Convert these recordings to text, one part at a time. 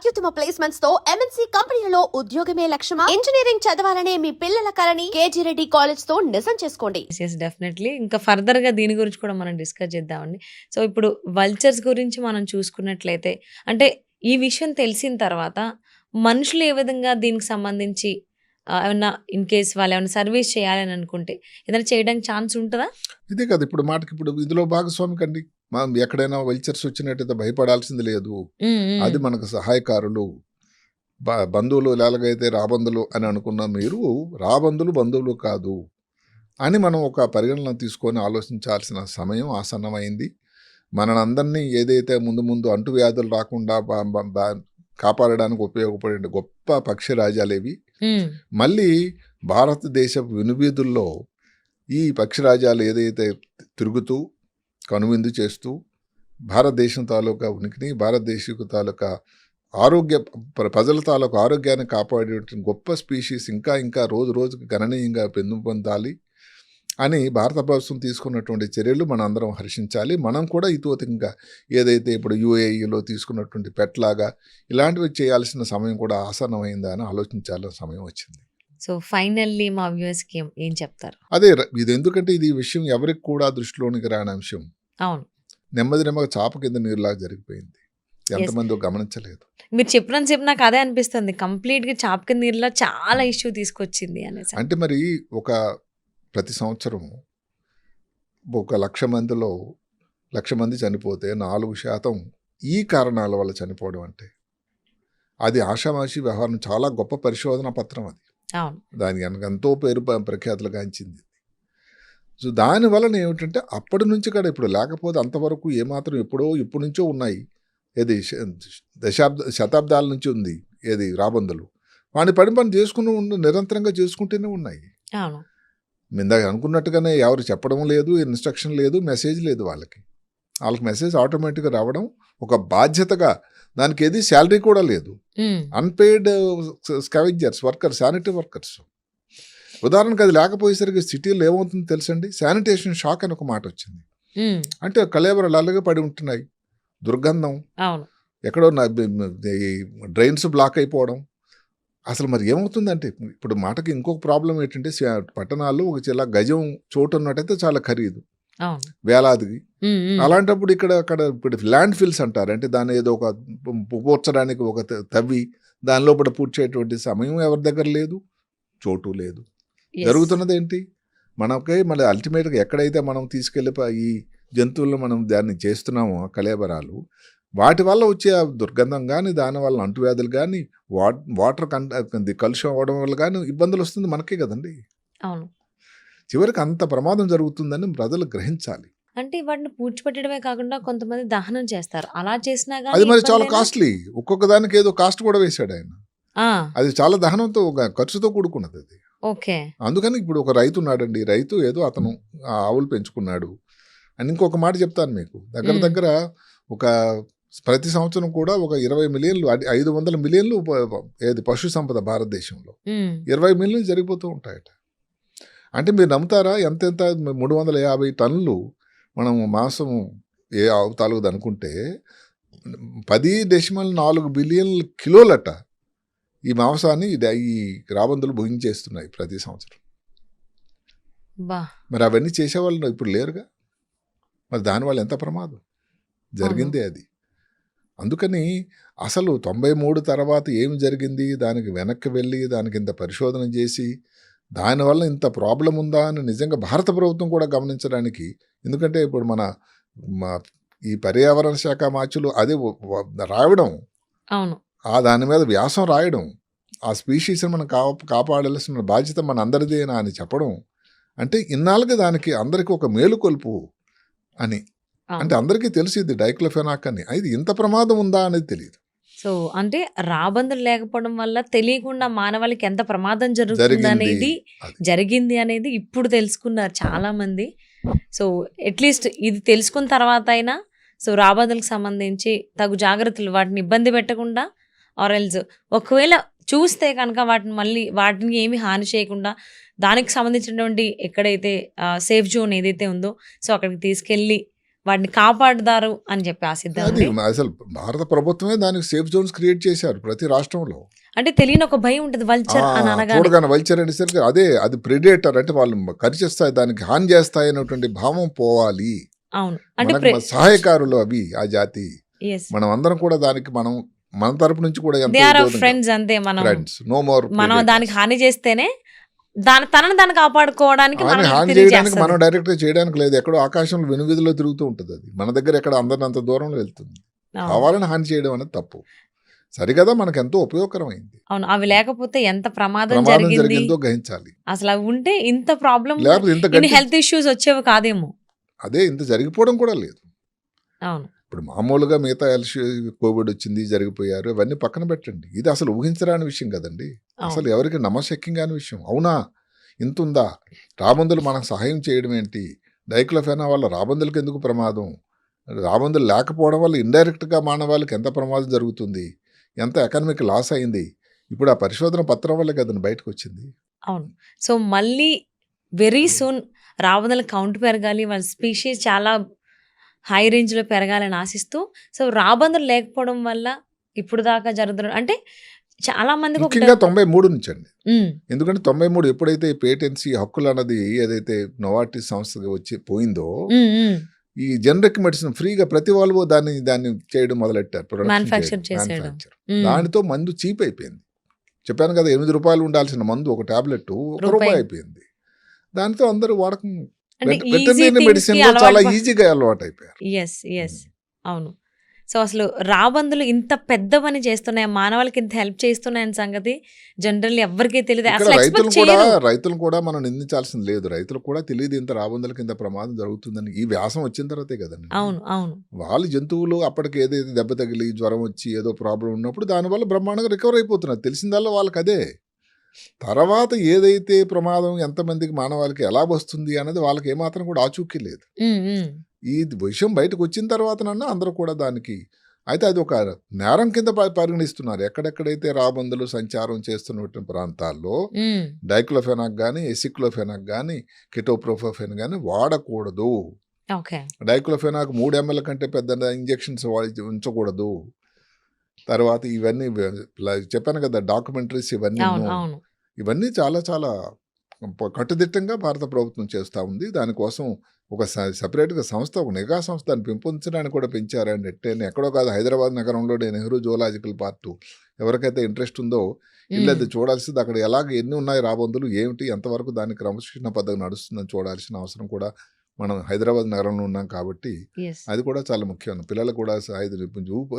అత్యుత్తమ ప్లేస్మెంట్స్తో ఎంఎన్సీ కంపెనీలలో ఉద్యోగమే లక్ష్యమా? ఇంజనీరింగ్ చదవాలనే మీ పిల్లల కలని కేజీ రెడ్డి కాలేజ్తో నిజం చేసుకోండి. డెఫినెట్లీ ఇంకా ఫర్దర్గా దీని గురించి కూడా మనం డిస్కస్ చేద్దామండి. సో ఇప్పుడు వల్చర్స్ గురించి మనం చూసుకున్నట్లయితే అంటే ఈ విషయం తెలిసిన తర్వాత మనుషులు ఏ విధంగా దీనికి సంబంధించి ఏమన్నా ఇన్ కేస్ వాళ్ళు ఏమైనా సర్వీస్ చేయాలని అనుకుంటే ఏదైనా చేయడానికి ఛాన్స్ ఉంటుందా? ఇదే కదా ఇప్పుడు మాటకి ఇప్పుడు ఇందులో భాగస్వామి కండి మనం ఎక్కడైనా వెల్చర్స్ వచ్చినట్టయితే భయపడాల్సింది లేదు. అది మనకు సహాయకారులు. బంధువులు ఎలాగైతే రాబందులు అని అనుకున్న మీరు రాబందులు బంధువులు కాదు అని మనం ఒక పరిగణన తీసుకొని ఆలోచించాల్సిన సమయం ఆసన్నమైంది. మనందరినీ ఏదైతే ముందు ముందు అంటువ్యాధులు రాకుండా కాపాడడానికి ఉపయోగపడే గొప్ప పక్షి రాజాలేవి మళ్ళీ భారతదేశ వినువీధుల్లో ఈ పక్షిరాజాలు ఏదైతే తిరుగుతూ కనువిందు చేస్తూ భారతదేశం తాలూకా ఉనికిని భారతదేశం తాలూకా ఆరోగ్య ప్ర- ప్రజల తాలూకా ఆరోగ్యాన్ని కాపాడే గొప్ప స్పీషీస్ ఇంకా ఇంకా రోజు రోజుకి గణనీయంగా పెంపొందాలి అని భారత ప్రభుత్వం తీసుకున్నటువంటి చర్యలు మనం అందరం హర్షించాలి. మనం కూడా ఇతోతిగా ఏదైతే ఇప్పుడు యూఏఈలో తీసుకున్నటువంటి పెట్లాగా ఇలాంటివి చేయాల్సిన సమయం కూడా ఆసన్నమైందా అని ఆలోచించాల్సిన సమయం వచ్చింది. సో ఫైనల్లీ మా వ్యూవర్స్కి ఏం చెప్తారు? అదే ఇది ఎందుకంటే ఇది విషయం ఎవరికి కూడా దృష్టిలోనికి రాని అంశం. అవును. నెమ్మది నెమ్మది చాప కింద నీరులాగా జరిగిపోయింది. ఎంతమంది గమనించలేదు. మీరు చెప్పినంత చెప్పి నాకు అదే అనిపిస్తుంది. కంప్లీట్గా చాపక నీరులో చాలా ఇష్యూ తీసుకొచ్చింది అనేసి. అంటే మరి ఒక ప్రతి సంవత్సరం ఒక లక్ష మందిలో లక్ష మంది చనిపోతే నాలుగు శాతం ఈ కారణాల వల్ల చనిపోవడం అంటే అది ఆషామాషి వ్యవహారం. చాలా గొప్ప పరిశోధన పత్రం అది. కనుక ఎంతో పేరు ప్ర- ప్రఖ్యాతులు గాంచింది. సో దాని వలన ఏమిటంటే అప్పటి నుంచి కూడా ఇప్పుడు లేకపోతే అంతవరకు ఏమాత్రం ఎప్పుడో ఇప్పటి నుంచో ఉన్నాయి. ఏది దశాబ్ద శతాబ్దాల నుంచి ఉంది ఏది రాబందులు. వాడిని పని పని చేసుకుని ఉండి నిరంతరంగా చేసుకుంటూనే ఉన్నాయి. ఇందాక అనుకున్నట్టుగానే ఎవరు చెప్పడం లేదు ఇన్స్ట్రక్షన్ లేదు మెసేజ్ లేదు వాళ్ళకి. వాళ్ళకి మెసేజ్ ఆటోమేటిక్గా రావడం ఒక బాధ్యతగా దానికి ఏది శాలరీ కూడా లేదు. Unpaid scavengers workers sanitary workers. ఉదాహరణకు అది లేకపోయేసరికి సిటీలో ఏమవుతుందో తెలుసండి? శానిటేషన్ షాక్ అని ఒక మాట వచ్చింది. అంటే కలేబరాలు అలాగే పడి ఉంటున్నాయి. దుర్గంధం. ఎక్కడో డ్రైన్స్ బ్లాక్ అయిపోవడం. అసలు మరి ఏమవుతుందంటే ఇప్పుడు మాటకి ఇంకొక ప్రాబ్లం ఏంటంటే పట్టణాల్లో ఒక చిలా గజం చోటు ఉన్నట్టయితే చాలా ఖరీదు. వేలాదికి అలాంటప్పుడు ఇక్కడ అక్కడ ఇప్పుడు ల్యాండ్ ఫిల్స్ అంటారు. అంటే దాన్ని ఏదో ఒక పు- పూడ్చడానికి ఒక తవ్వి దాని లోపల పూడ్చేటువంటి సమయం ఎవరి దగ్గర లేదు? చోటు లేదు. జరుగుతున్నది ఏంటి మనకే మళ్ళీ అల్టిమేట్గా ఎక్కడైతే మనం తీసుకెళ్ళి ప- ఈ జంతువులను మనం దాన్ని చేస్తున్నామో ఆ కళేబరాలు వాటి వల్ల వచ్చే దుర్గంధం కానీ దానివల్ల అంటువ్యాధులు కానీ వాట్ వాటర్ అది కలుషం అవ్వడం వల్ల కానీ ఇబ్బందులు వస్తుంది మనకే కదండి. అవును. చివరికి అంత ప్రమాదం జరుగుతుందని ప్రజలు గ్రహించాలి. అంటే వాటిని పూడ్చిపెట్టడమే కాకుండా కొంతమంది దహనం చేస్తారు. అలా చేసినా అది మరి చాలా? కాస్ట్లీ ఒక్కొక్క దానికి ఏదో కాస్ట్ కూడా వేశాడు ఆయన. అది చాలా దహనంతో ఖర్చుతో కూడుకున్నది అది. ఓకే. అందుకని ఇప్పుడు ఒక రైతు ఉన్నాడండి. రైతు ఏదో అతను ఆ ఆవులు పెంచుకున్నాడు అని ఇంకొక మాట చెప్తాను మీకు. దగ్గర. దగ్గర ఒక ప్రతి సంవత్సరం కూడా ఒక ఇరవై మిలియన్లు ఐదు వందల మిలియన్లు ఏది పశు సంపద భారతదేశంలో ఇరవై మిలియన్లు జరిగిపోతూ ఉంటాయట. అంటే మీరు నమ్ముతారా ఎంత ఎంత మూడు వందల యాభై టన్నులు మనం మాంసం ఏ ఆవు తాలూకు అనుకుంటే పది డెసిమల్ నాలుగు బిలియన్ కిలోలట. ఈ మాంసాన్ని ఈ రాబందులు భుజించేస్తున్నాయి ప్రతి సంవత్సరం. మరి అవన్నీ చేసేవాళ్ళు ఇప్పుడు లేరుగా? మరి దానివల్ల ఎంత ప్రమాదం? జరిగిందే అది. అందుకని అసలు తొంభై మూడు తర్వాత ఏమి జరిగింది? దానికి వెనక్కి వెళ్ళి దానికి ఇంత పరిశోధన చేసి దానివల్ల ఇంత ప్రాబ్లం ఉందా అని నిజంగా భారత ప్రభుత్వం కూడా గమనించడానికి ఎందుకంటే ఇప్పుడు మన ఈ పర్యావరణ శాఖ మార్చులు అదే రాయడం అవును. ఆ దాని మీద వ్యాసం రాయడం ఆ స్పీషీస్ని మనం కా కాపాడాల్సిన బాధ్యత మన అందరిదేనా అని చెప్పడం అంటే ఇన్నాళ్ళుగా దానికి అందరికీ ఒక మేలుకొల్పు అని. అంటే అందరికీ తెలిసి ఇది డైక్లోఫెనాక్ అని ఇది ఇంత ప్రమాదం ఉందా అనేది తెలియదు సో అంటే రాబందులు లేకపోవడం వల్ల తెలియకుండా మానవాళికి ఎంత ప్రమాదం జరుగుతుంది. అనేది అది. జరిగింది అనేది ఇప్పుడు తెలుసుకున్నారు చాలా మంది సో అట్లీస్ట్ ఇది తెలుసుకున్న తర్వాత అయినా సో రాబందులకు సంబంధించి తగు జాగ్రత్తలు వాటిని ఇబ్బంది పెట్టకుండా ఆరెల్స్. ఒకవేళ చూస్తే కనుక వాటిని మళ్ళీ వాటిని ఏమి హాని చేయకుండా దానికి సంబంధించినటువంటి ఎక్కడైతే సేఫ్ జోన్ ఏదైతే ఉందో సో అక్కడికి తీసుకెళ్ళి వాటిని కాపాడుతారు అని చెప్పి అది ఆశిద్దామండి అసలు భారత ప్రభుత్వమే దానికి సేఫ్ జోన్స్ క్రియేట్ చేశారు ప్రతి రాష్ట్రంలో. అంటే తెలియని ఒక భయం ఉంటుంది వల్చర్ అని అనగానే. వల్చర్ అనేసరికి అదే అది ప్రెడేటర్ అంటే వాళ్ళు కరిచేస్తాయి దానికి హాని చేస్తాయి అనేటువంటి భావం పోవాలి. అవును. అంటే సహాయకారులు అవి ఆ జాతి. మనం అందరం కూడా దానికి మనం మన తరపు నుంచి కూడా దే ఆర్ ఫ్రెండ్స్ అంతే మనం ఫ్రెండ్స్ నో మోర్ మనం దానికి హాని చేస్తేనే దాని తనని దాన్ని కాపాడుకోవడానికి మనం హాని చేయడానికి. మనం డైరెక్ట్ చేయడానికి లేదు. ఎక్కడో ఆకాశంలో వెనువిధిలో తిరుగుతూ ఉంటుంది అది. మన దగ్గర ఎక్కడ అందరిని అంత దూరంలో వెళ్తుంది. కావాలని హాని చేయడం అనేది తప్పు. సరికదా మనకు ఎంతో ఉపయోగకరమైంది. అవును అవి లేకపోతే ఎంత ప్రమాదం జరిగింది? గ్రహించాలి. అసలు అవి ఉంటే ఇంత ప్రాబ్లం లేకపోతే ఇంత హెల్త్ ఇష్యూస్ వచ్చేవి కాదేమో. అదే ఇంత జరిగిపోవడం కూడా లేదు. అవును. ఇప్పుడు మామూలుగా మిగతా ఎల్ష కోవిడ్ వచ్చింది జరిగిపోయారు ఇవన్నీ పక్కన పెట్టండి. ఇది అసలు ఊహించరాని విషయం కదండి. అసలు ఎవరికి నమ్మశక్యం కాని విషయం. అవునా? ఇంత ఉందా రాబందులు మనకు సహాయం చేయడం ఏంటి? డైక్లోఫెనా వల్ల రాబందులకు ఎందుకు ప్రమాదం? రాబందులు లేకపోవడం వల్ల ఇండైరెక్ట్గా మానవాళికి ఎంత ప్రమాదం జరుగుతుంది? ఎంత ఎకనామిక్ లాస్ అయింది? ఇప్పుడు ఆ పరిశోధన పత్రం వల్ల కదండి బయటకు వచ్చింది. అవును. సో మళ్ళీ వెరీ సూన్ రావదల కౌంట్ పెరగాలి. వాళ్ళ స్పీషీస్ చాలా హై రేంజ్లో పెరగాలని ఆశిస్తూ సో రాబందులు లేకపోవడం వల్ల ఇప్పుడు దాకా జరుగుతున్న అంటే చాలా ఒక ముఖ్యంగా తొంభై మూడు నుంచి అండి ఎందుకంటే తొంభై మూడు ఎప్పుడైతే పేటెన్సీ హక్కులు అన్నది ఏదైతే నోవార్టీ సంస్థగా వచ్చి పోయిందో. ఈ జనరిక్ మెడిసిన్ ఫ్రీగా ప్రతి వాళ్ళు దాన్ని దాన్ని చేయడం మొదలెట్టారు. దానితో మందు చీప్ అయిపోయింది చెప్పాను కదా ఎనిమిది రూపాయలు ఉండాల్సిన మందు ఒక టాబ్లెట్ ఒక రూపాయి. అయిపోయింది దాంతో అందరూ వాడకం వెటర్నరీ మెడిసిన్లో చాలా ఈజీగా అలవాటు అయిపోయారు ఎస్ ఎస్ అవును. సో అసలు రాబందులు ఇంత పెద్ద పని చేస్తున్నాయి? మానవాళికి ఇంత హెల్ప్ చేస్తున్నాయని సంగతి జనరల్లీ ఎవరికీ తెలియదు. అసలు రైతులు కూడా రైతులు కూడా మనం నిందించాల్సింది లేదు. రైతులు కూడా తెలియదు ఇంత రాబందులకి ఇంత ప్రమాదం జరుగుతుందని. ఈ వ్యాసం వచ్చిన తర్వాతే కదండి. అవును అవును. వాళ్ళు జంతువులు అప్పటికి ఏదైతే దెబ్బ తగిలి జ్వరం వచ్చి ఏదో ప్రాబ్లం ఉన్నప్పుడు దానివల్ల బ్రహ్మాండంగా రికవర్ అయిపోతున్నారు. తెలిసిందల్లా వాళ్ళకి అదే తర్వాత ఏదైతే ప్రమాదం ఎంతమందికి మానవాళికి ఎలా వస్తుంది అనేది వాళ్ళకి ఏమాత్రం కూడా ఆచూకీ లేదు. ఈ విషయం బయటకు వచ్చిన తర్వాతనన్నా అందరూ కూడా దానికి అయితే అది ఒక నేరం కింద పరిగణిస్తున్నారు. ఎక్కడెక్కడైతే రాబందులు సంచారం చేస్తున్నటువంటి ప్రాంతాల్లో. డైక్లోఫెనాక్ కానీ ఎసిక్లోఫెనాక్ కానీ కిటోప్రోఫోఫెన్ కానీ వాడకూడదు. డైక్లోఫెనాక్ మూడు ఎంఎల్ కంటే పెద్ద ఇంజెక్షన్స్ ఉంచకూడదు. తర్వాత ఇవన్నీ చెప్పాను కదా డాక్యుమెంటరీస్ ఇవన్నీ ఇవన్నీ చాలా చాలా కట్టుదిట్టంగా భారత ప్రభుత్వం చేస్తూ ఉంది. దానికోసం ఒక సపరేట్గా సంస్థ ఒక నిఘా సంస్థ దాన్ని పెంపొందించడానికి కూడా పెంచారండి ఎట్టే ఎక్కడో కాదు హైదరాబాద్ నగరంలోని నెహ్రూ జువలాజికల్ పార్క్ ఎవరికైతే ఇంట్రెస్ట్ ఉందో ఇల్లు అది చూడాల్సింది. అక్కడ ఎలాగ ఎన్ని ఉన్నాయి రాబందులు ఏమిటి ఎంతవరకు దాని క్రమశిక్షణ పద్ధతి నడుస్తుందని చూడాల్సిన అవసరం కూడా మనం హైదరాబాద్ నగరంలో ఉన్నాం కాబట్టి అది కూడా చాలా ముఖ్యం. పిల్లలు కూడా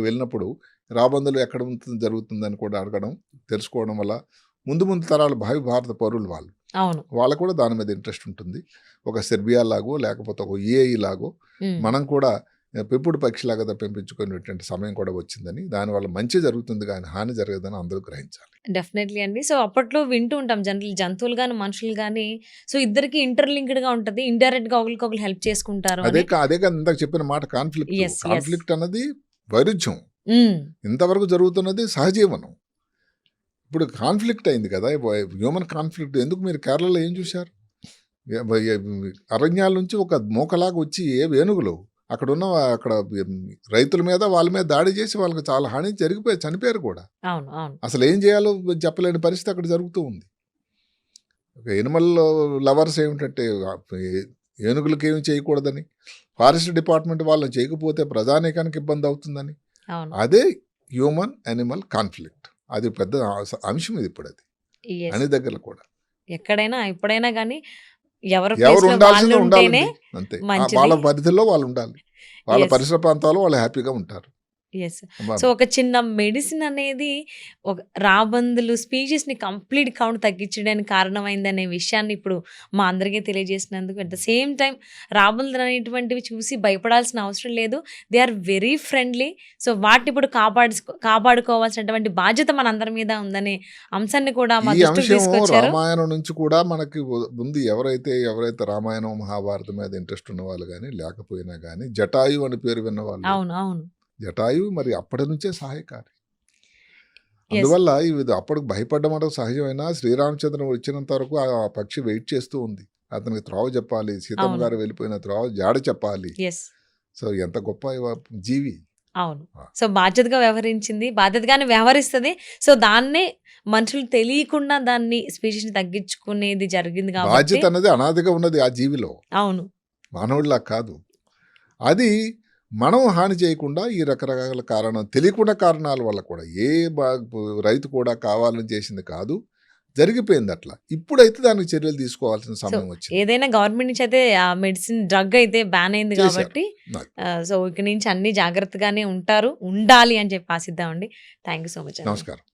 వెళ్ళినప్పుడు రాబందులు ఎక్కడ ఉంటుంది జరుగుతుందని కూడా అడగడం తెలుసుకోవడం వల్ల ముందు ముందు తరాలు భావి భారత పౌరులు వాళ్ళు. అవును. వాళ్ళకు కూడా దాని మీద ఇంట్రెస్ట్ ఉంటుంది. ఒక సెర్బియా లాగో లేకపోతే ఒక ఏఐ లాగో. మనం కూడా పెంపుడు పక్షిలాగా పెంపించుకునేటువంటి సమయం కూడా వచ్చిందని దానివల్ల మంచి జరుగుతుంది కానీ హాని జరగదని అందరూ గ్రహించాలి. డెఫినెట్లీ అండి. సో అప్పట్లో వింటూ ఉంటాం జనరల్ జంతువులు కానీ మనుషులు కానీ సో ఇద్దరికి ఇంటర్లింక్డ్గా ఉంటది. ఇండైరెక్ట్గా ఒకరికొకరు హెల్ప్ చేసుకుంటారు అదే అదే కదా ఇందాక చెప్పిన మాట కాన్ఫ్లిక్ట్. కాన్ఫ్లిక్ట్ అన్నది వైరుధ్యం. ఇంతవరకు జరుగుతున్నది సహజీవనం. ఇప్పుడు కాన్ఫ్లిక్ట్ అయింది కదా హ్యూమన్ కాన్ఫ్లిక్ట్ ఎందుకు మీరు కేరళలో ఏం చూశారు? అరణ్యాల నుంచి ఒక మూకలాగా వచ్చి ఏ వేణుగులు అక్కడ ఉన్న అక్కడ రైతుల మీద వాళ్ళ మీద దాడి చేసి వాళ్ళకి చాలా హాని జరిగిపోయి చనిపోయారు కూడా. అసలు ఏం చేయాలో చెప్పలేని పరిస్థితి అక్కడ జరుగుతూ ఉంది. ఎనిమల్ లవర్స్ ఏమిటంటే ఏనుగులకి ఏమి చేయకూడదని ఫారెస్ట్ డిపార్ట్మెంట్ వాళ్ళని చేయకపోతే ప్రజానీకానికి ఇబ్బంది అవుతుందని. అదే హ్యూమన్ యానిమల్ కాన్ఫ్లిక్ట్. అది పెద్ద అంశం ఇది ఇప్పుడు అది. అన్ని దగ్గర కూడా. ఎక్కడైనా ఎప్పుడైనా కానీ ఎవరు ఉండాల్సింది ఉండాలి అంతే. వాళ్ళ పరిధిలో వాళ్ళు ఉండాలి వాళ్ళ. పరిసర ప్రాంతాల్లో వాళ్ళు హ్యాపీగా ఉంటారు ఎస్ సో ఒక చిన్న మెడిసిన్ అనేది ఒక రాబందులు స్పీషీస్ని కంప్లీట్ కౌంట్ తగ్గించడానికి కారణమైందనే విషయాన్ని ఇప్పుడు మా అందరికీ తెలియజేసినందుకు అట్ ద సేమ్ టైం రాబందులు అనేటువంటివి చూసి భయపడాల్సిన అవసరం లేదు. They are very friendly so వాటిని ఇప్పుడు కాపాడు కాపాడుకోవాల్సినటువంటి బాధ్యత మనందరి మీద ఉందనే అంశాన్ని కూడా మా రామాయణం నుంచి కూడా మనకి ఉంది. ఎవరైతే ఎవరైతే రామాయణం మహాభారతం మీద ఇంట్రెస్ట్ ఉన్న వాళ్ళు కానీ లేకపోయినా కానీ జటాయు అని పేరు విన్న వాళ్ళు అవును అవును. జటాయు మరి అప్పటి నుంచే సహాయకారి. అందువల్ల ఇవి అప్పటికి భయపడడం అంటే సహజమైన శ్రీరామచంద్రుడు వచ్చినంత వరకు ఆ పక్షి వెయిట్ చేస్తూ ఉంది. అతనికి త్రోవ చెప్పాలి సీతమ్మ. గారు వెళ్ళిపోయిన త్రోవ జాడ చెప్పాలి. సో ఎంత గొప్ప జీవి. అవును. సో బాధ్యతగా వ్యవహరించింది బాధ్యతగానే వ్యవహరిస్తుంది. సో దాన్నే మనుషులు తెలియకుండా దాన్ని స్పీషీస్ని తగ్గించుకునేది జరిగింది కాబట్టి బాధ్యత అనేది అనాదిగా ఉన్నది ఆ జీవిలో. అవును. మానవుడిలా కాదు. అది మనం హాని చేయకుండా ఈ రకరకాల కారణం తెలియకుండా కారణాల వల్ల కూడా ఏ బా రైతు కూడా కావాలని చేసింది కాదు జరిగిపోయింది అట్లా. ఇప్పుడైతే దానికి చర్యలు తీసుకోవాల్సిన సమయం వచ్చింది. ఏదైనా గవర్నమెంట్ నుంచి అయితే ఆ మెడిసిన్ డ్రగ్ అయితే బ్యాన్ అయింది. కాబట్టి సో ఇక నుంచి అన్ని జాగ్రత్తగానే ఉంటారు ఉండాలి అని చెప్పి ఆశిద్దామండి. థ్యాంక్ యూ సో మచ్ నమస్కారం.